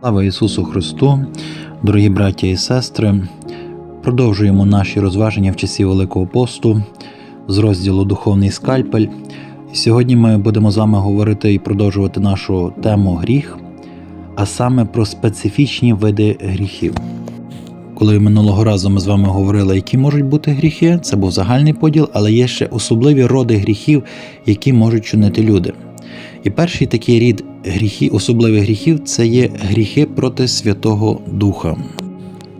Слава Ісусу Христу, дорогі браття і сестри. Продовжуємо наші розваження в часі Великого посту з розділу Духовний скальпель. І сьогодні ми будемо з вами говорити і продовжувати нашу тему гріх, а саме про специфічні види гріхів. Коли минулого разу ми з вами говорили, які можуть бути гріхи, це був загальний поділ, але є ще особливі роди гріхів, які можуть чинити люди. І перший такий рід гріхів, особливих гріхів це є гріхи проти Святого Духа.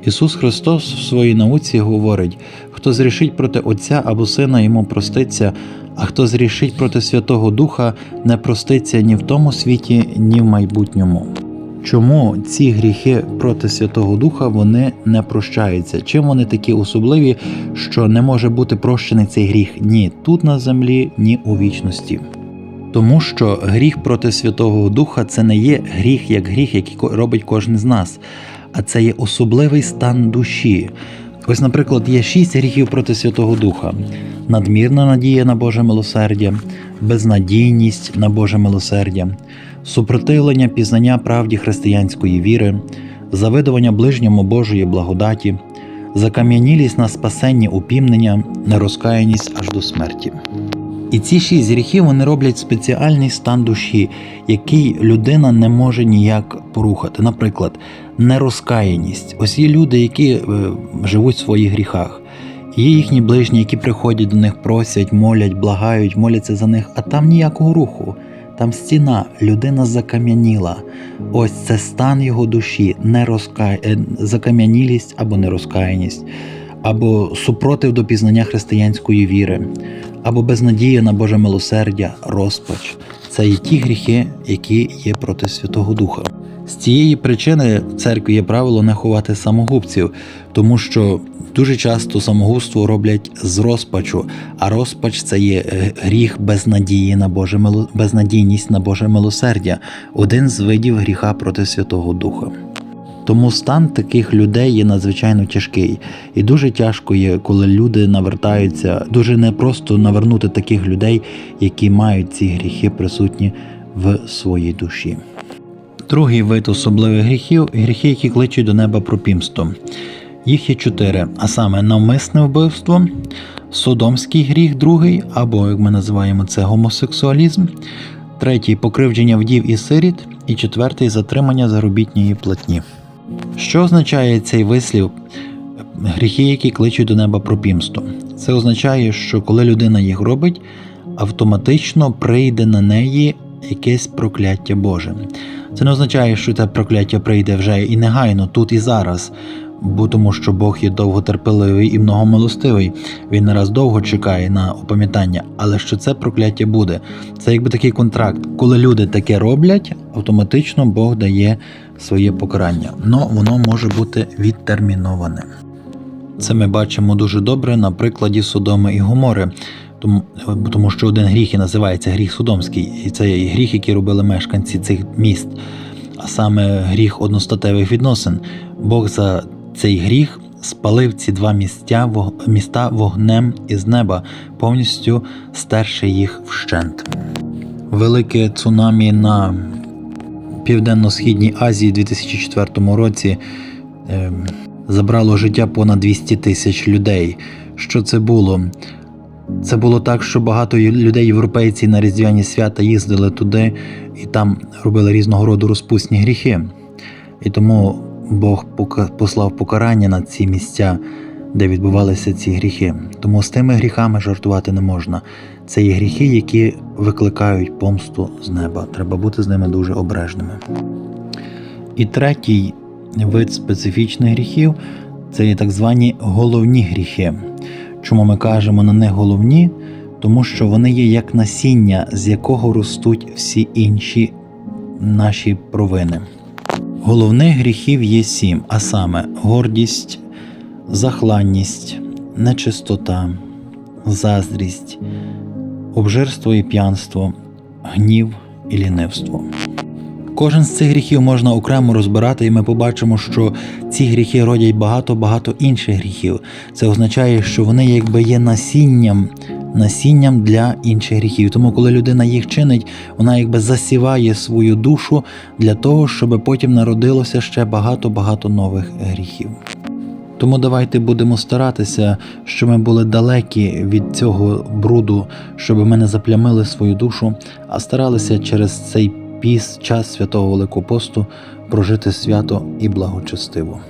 Ісус Христос в своїй науці говорить: хто зрішить проти Отця або Сина, йому проститься, а хто зрішить проти Святого Духа, не проститься ні в тому світі, ні в майбутньому. Чому ці гріхи проти Святого Духа вони не прощаються? Чим вони такі особливі, що не може бути прощений цей гріх ні тут на землі, ні у вічності? Тому що гріх проти Святого Духа це не є гріх як гріх, який робить кожен з нас, а це є особливий стан душі. Ось, наприклад, є шість гріхів проти Святого Духа: надмірна надія на Боже милосердя, безнадійність на Боже милосердя, супротивлення пізнання правді християнської віри, завидування ближньому Божої благодаті, закам'янілість на спасенні упімнення, нерозкаяність аж до смерті. І ці шість гріхів вони роблять спеціальний стан душі, який людина не може ніяк порухати. Наприклад, нерозкаяність. Ось є люди, які е, живуть в своїх гріхах. Є їхні ближні, які приходять до них, просять, молять, благають, моляться за них, а там ніякого руху. Там стіна, людина закам'яніла. Ось це стан його душі, нерозкай... е, закам'янілість або нерозкаяність, або супротив до пізнання християнської віри, або безнадія на Боже милосердя, розпач. Це є ті гріхи, які є проти Святого Духа. З цієї причини в церкві є правило не ховати самогубців, тому що дуже часто самогубство роблять з розпачу, а розпач це є гріх безнадії на Боже безнадійність на Боже милосердя, один з видів гріха проти Святого Духа. Тому стан таких людей є надзвичайно тяжкий, і дуже тяжко є, коли люди навертаються. Дуже непросто навернути таких людей, які мають ці гріхи присутні в своїй душі. Другий вид особливих гріхів гріхи, які кличуть до неба пропімство. Їх є чотири, а саме навмисне вбивство, содомський гріх, другий, або як ми називаємо це гомосексуалізм, третій покривдження вдів і сиріт, і четвертий затримання заробітньої платні. Що означає цей вислів гріхи, які кличуть до неба пропімство? Це означає, що коли людина їх робить, автоматично прийде на неї якесь прокляття Боже. Це не означає, що це прокляття прийде вже і негайно, тут і зараз, бо тому що Бог є довготерпеливий і многомилостивий. Він не раз довго чекає на опам'ятання, але що це прокляття буде. Це якби такий контракт. Коли люди таке роблять, автоматично Бог дає своє покарання. Но воно може бути відтерміноване. Це ми бачимо дуже добре на прикладі Содоми і Гомори. Тому, тому що один гріх і називається гріх Содомський, і це і гріх, який робили мешканці цих міст, а саме гріх одностатевих відносин. Бог за цей гріх спалив ці два місця, міста вогнем із неба, повністю стерши їх вщент. Велике цунамі на Південно-Східній Азії у 2004 році ем, забрало життя понад 200 тисяч людей. Що це було? Це було так, що багато людей, європейці на різдвяні свята їздили туди і там робили різного роду розпусні гріхи. І тому Бог послав покарання на ці місця, де відбувалися ці гріхи. Тому з тими гріхами жартувати не можна. Це є гріхи, які викликають помсту з неба. Треба бути з ними дуже обережними. І третій вид специфічних гріхів це є так звані головні гріхи. Чому ми кажемо на них головні? Тому що вони є як насіння, з якого ростуть всі інші наші провини. Головних гріхів є сім, а саме гордість, захланність, нечистота, заздрість, обжирство і п'янство, гнів і лінивство. Кожен з цих гріхів можна окремо розбирати, і ми побачимо, що ці гріхи родять багато-багато інших гріхів. Це означає, що вони якби є насінням насінням для інших гріхів. Тому, коли людина їх чинить, вона якби засіває свою душу для того, щоб потім народилося ще багато-багато нових гріхів. Тому давайте будемо старатися, щоб ми були далекі від цього бруду, щоб ми не заплямили свою душу, а старалися через цей піс, час святого Великого посту прожити свято і благочестиво.